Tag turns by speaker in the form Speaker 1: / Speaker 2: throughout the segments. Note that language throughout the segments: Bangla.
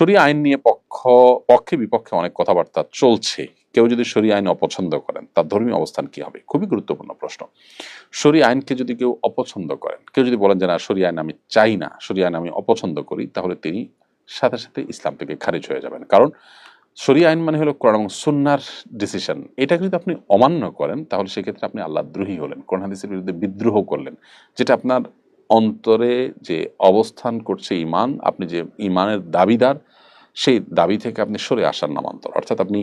Speaker 1: শরিয়া আইন নিয়ে পক্ষ, পক্ষে বিপক্ষে অনেক কথাবার্তা চলছে। কেউ যদি শরিয়া আইন অপছন্দ করেন, তার ধর্মীয় অবস্থান কি হবে? খুবই গুরুত্বপূর্ণ প্রশ্ন। শরিয়া আইনকে যদি কেউ অপছন্দ করেন, কেউ যদি বলেন যে, না শরিয়া আইন আমি চাই না শরিয়া আইন আমি অপছন্দ করি, তাহলে তিনি সাথে সাথে ইসলাম থেকে খারিজ হয়ে যাবেন। কারণ শরিয়া আইন মানে হলো কোরআন এবং সুন্নার ডিসিশন এটাকে যদি আপনি অমান্য করেন, তাহলে সেক্ষেত্রে আপনি আল্লাহ দ্রোহী হলেন, কোরআন হাদিসের বিরুদ্ধে বিদ্রোহ করলেন। যেটা আপনার অন্তরে যে অবস্থান করছে ইমান, আপনি যে ইমানের দাবিদার সেই দাবি থেকে আপনি সরে আসার নামান্তর। অর্থাৎ আপনি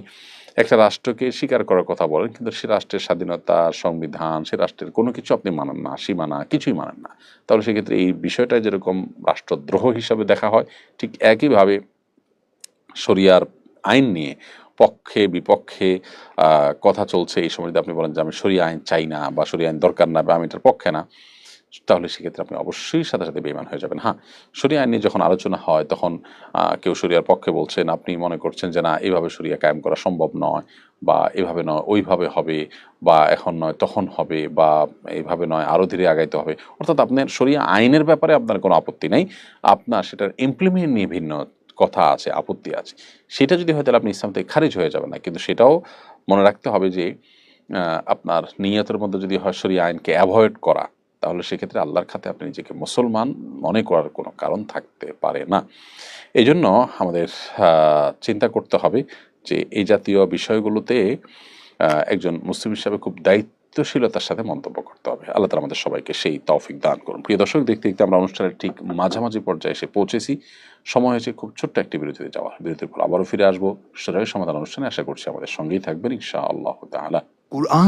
Speaker 1: একটা রাষ্ট্রকে স্বীকার করার কথা বলেন, কিন্তু সে রাষ্ট্রের স্বাধীনতা, সংবিধান, সে রাষ্ট্রের কোনো কিছু আপনি মানেন না, সীমানা, কিছুই মানেন না। তাহলে সেক্ষেত্রে এই বিষয়টা যেরকম রাষ্ট্রদ্রোহ হিসাবে দেখা হয়, ঠিক একইভাবে শরিয়ার আইন নিয়ে পক্ষে, বিপক্ষে কথা চলছে এই সময় যদি আপনি বলেন যে আমি শরিয়া আইন চাই না বা শরিয়া আইন দরকার না বা আমি এটার পক্ষে না তাহলে সেক্ষেত্রে আপনি অবশ্যই সাথে সাথে বেইমান হয়ে যাবেন। হ্যাঁ শরিয়া আইন নিয়ে যখন আলোচনা হয়, তখন কেউ শরিয়ার পক্ষে বলছেন, আপনি মনে করছেন যে, না এইভাবে শরিয়া কায়েম করা সম্ভব নয় বা এভাবে নয়, ওইভাবে হবে বা এখন নয়, তখন হবে বা এইভাবে নয় আরও ধীরে আগাইতে হবে। অর্থাৎ আপনার শরিয়া আইনের ব্যাপারে আপনার কোনো আপত্তি নেই। আপনার সেটার ইমপ্লিমেন্ট নিয়ে ভিন্ন কথা আছে, আপত্তি আছে। সেটা যদি হয়, তাহলে আপনি ইসলাম থেকে খারিজ হয়ে যাবেন না। কিন্তু সেটাও মনে রাখতে হবে যে আপনার নিয়তের মধ্যে যদি হয়, শরিয়া আইনকে অ্যাভয়েড করা তাহলে সেক্ষেত্রে আল্লাহর খাতে আপনি নিজেকে মুসলমান মনে করার কোনো কারণ থাকতে পারে না। এই জন্য আমাদের চিন্তা করতে হবে যে এই জাতীয় বিষয়গুলোতে একজন মুসলিম হিসাবে খুব দায়িত্বশীলতার সাথে মন্তব্য করতে হবে। আল্লাহ তালা আমাদের সবাইকে সেই তৌফিক দান করুন। প্রিয় দর্শক, দেখতে দেখতে আমরা অনুষ্ঠানের ঠিক মাঝামাঝি পর্যায়ে এসে পৌঁছেছি। সময় হয়েছে খুব ছোট্ট একটি বিরতিতে যাওয়া বিরতির পর আবারও ফিরে আসব। সেটাই সমাধান অনুষ্ঠানে। আশা করছি আমাদের সঙ্গেই থাকবেন ইনশা আল্লাহ
Speaker 2: কুরআন